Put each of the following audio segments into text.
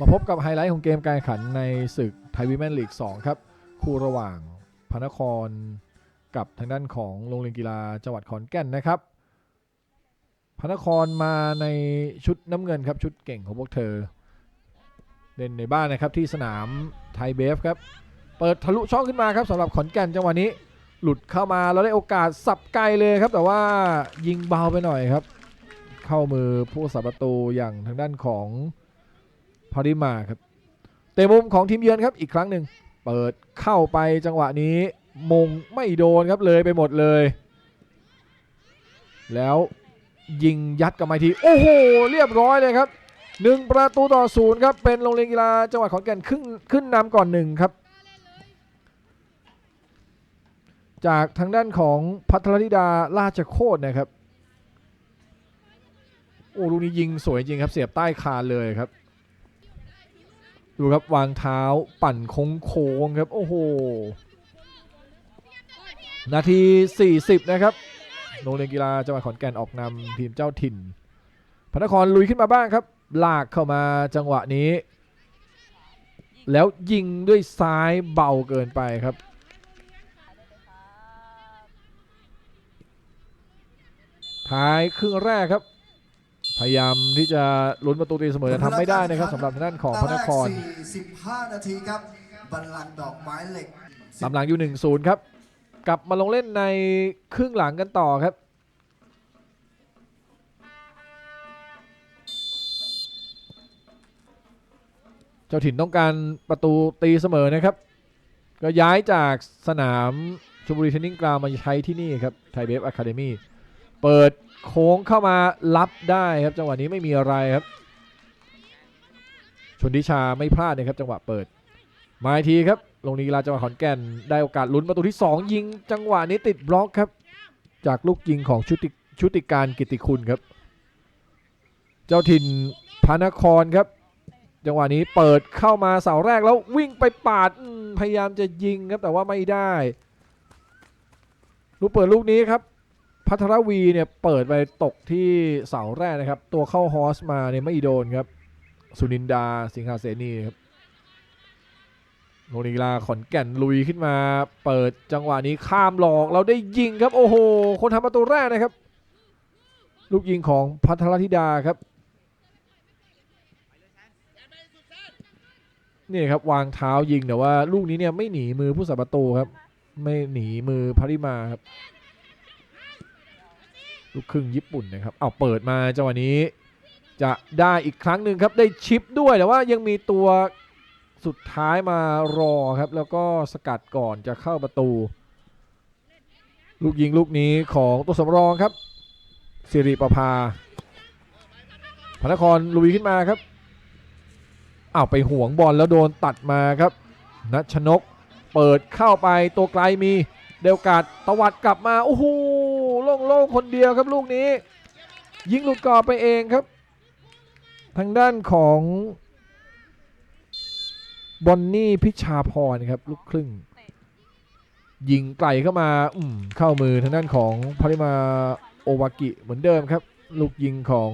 มาพบกับไฮไลท์ของเกมการแข่งขันในศึกไทยวิแมนลีก 2 ครับ คู่ระหว่างพระนครกับทางด้านของโรงเรียนกีฬาจังหวัดขอนแก่นนะครับพระนครมาในชุดน้ำเงินครับชุดเก่งของพวกเธอ เล่นในบ้านนะครับที่สนามไทยเบฟครับ เปิดทะลุช่องขึ้นมาครับสำหรับขอนแก่นจังหวะนี้ หลุดเข้ามาแล้วได้โอกาสสับไกลเลยครับ แต่ว่ายิงเบาไปหน่อยครับ เข้ามือผู้สับประตูอย่างทางด้านของ พาริมาครับเตะมุมของทีมเยือนครับอีกครั้งหนึ่งเปิดเข้าไปจังหวะนี้มงไม่โดนครับเลยไปหมดเลย แล้วยิงยัดกับมาทีโอ้โหเรียบร้อยเลยครับหนึ่งประตูต่อศูนย์ครับเป็นโรงเรียนกีฬาจังหวัดขอนแก่นขึ้นขึ้นนำก่อนหนึ่งครับ จากทางด้านของพัทรธิดาราชโคตรนะครับโอ้ลูกนี้ยิงสวยจริงครับเสียบใต้คานเลยครับ ดูครับวางเท้าปั่นโค้งโค้งครับ โอ้โห นาที 40 นะครับโรงเรียนกีฬาจังหวัดขอนแก่นออกนำทีมเจ้าถิ่น พระนครลุยขึ้นมาบ้างครับ ลากเข้ามาจังหวะนี้ แล้วยิงด้วยซ้ายเบาเกินไปครับท้ายครึ่งแรกครับ พยายามที่จะลุ้นประตูตีเสมอแต่ทำไม่ได้นะครับสำหรับทางด้านของพระนคร45 นาทีครับบัลลังก์ดอกไม้เหล็กตามหลังอยู่ 1-0 ครับ กลับมาลงเล่นในครึ่งหลังกันต่อครับ เจ้าถิ่นต้องการประตูตีเสมอนะครับ ก็ย้ายจากสนามชลบุรีเทนนิงกราวมาใช้ที่นี่ครับไทยเบฟอะคาเดมี่เปิด โค้งเข้ามารับได้ครับจังหวะนี้ไม่มีอะไรครับชนทิชาไม่พลาดนะครับจังหวะเปิดมาทีครับโรงเรียนกีฬาจังหวัดขอนแก่นได้โอกาสลุ้นประตูที่ 2 ยิง จังหวะนี้ติดบล็อกครับ จากลูกยิงของชุติชุติการกิติคุณครับ เจ้าถิ่นพระนครครับ จังหวะนี้เปิดเข้ามาเสาแรกแล้ววิ่งไปปาดพยายามจะยิงครับแต่ว่าไม่ได้ ลูกเปิดลูกนี้ครับ พัทรวีเนี่ยเปิดไปตกที่เสาแรกนะครับ ตัวเข้าฮอสมาเนี่ยไม่โดนครับ สุนินดาสิงหาเสนีครับโนนิลาขอนแก่นลุยขึ้นมา เปิดจังหวะนี้ข้ามหลอกเราได้ยิงครับโอ้โห คนทำประตูแรกนะครับ ลูกยิงของพัทรธิดาครับนี่ครับวางเท้ายิงแต่ว่าลูกนี้เนี่ยไม่หนีมือผู้สับประตูครับ ไม่หนีมือพริมาครับ ลูกครึ่งญี่ปุ่นนะครับเอาเปิดมาจังหวะนี้ จะได้อีกครั้งหนึ่งครับได้ชิปด้วยแต่ว่ายังมีตัวสุดท้ายมารอครับ แล้วก็สกัดก่อนจะเข้าประตู ลูกยิงลูกนี้ของตัวสำรองครับสิริประภาพนครลุยขึ้นมาครับอ้าวไปห่วงบอลแล้วโดนตัดมาครับนัชนก เปิดเข้าไปตัวไกลมีเดวกาดตวัดกลับมาโอ้โห โล่งคนเดียวครับลูกนี้ ยิงหลุดกรอบไปเองครับ ทางด้านของบอนนี่พิชาพรครับลูกครึ่ง ยิงไกลเข้ามาอืมเข้ามือทางด้านของพริมาโอวากิเหมือนเดิมครับ ลูกยิงของ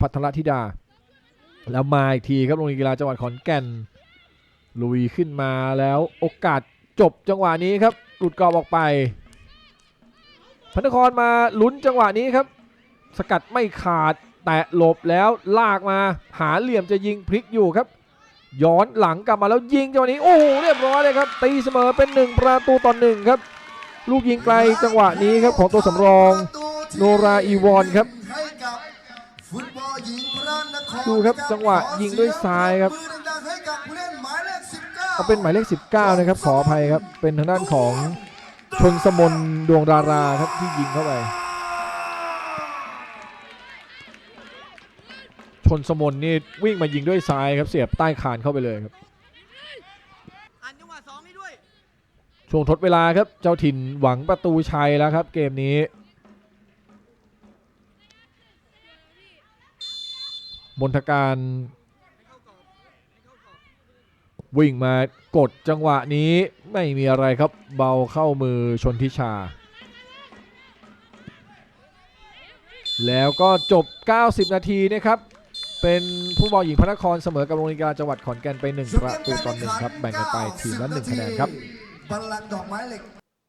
พัทรธิดา แล้วมาอีกทีครับโรงเรียนกีฬาจังหวัดขอนแก่น ลุยขึ้นมาแล้วโอกาสจบจังหวะนี้ครับหลุดกรอบออกไป พนครมาลุ้นจังหวะนี้ครับ สกัดไม่ขาดแตะหลบแล้วลากมาหาเหลี่ยมจะยิงพลิกอยู่ครับ ย้อนหลังกลับมาแล้วยิงจังหวะนี้โอ้โหเรียบร้อยเลยครับ ตีเสมอเป็น 1 ประตูต่อหนึ่งครับ ลูกยิงไกลจังหวะนี้ครับของตัวสำรองโนราอีวอนครับดูครับจังหวะยิงด้วยซ้ายครับขอเสีงปมือดังๆให้กับผู้เล่นหมายเลข19เขาเป็นหมายเลข 19 นะครับขออภัยครับเป็นทางด้านของ ชนสมนดวงดาราครับที่ยิงเข้าไปชนสมนนี่วิ่งมายิงด้วยซ้ายครับเสียบใต้คานเข้าไปเลยครับช่วงทดเวลาครับเจ้าถิ่นหวังประตูชัยแล้วครับ เกมนี้มนทการ วิ่งมากดจังหวะนี้ไม่มีอะไรครับเบาเข้ามือชนทิชา แล้วก็จบ 90 นาทีนะครับ เป็นผู้บอลหญิงพระนครเสมอกับโรงเรียนกีฬาจังหวัดขอนแก่นไป 1 ประตูต่อหนึ่งครับ แบ่งกันไปทีมละ1คะแนนครับ บัลลังก์ดอกไม้เหล็ก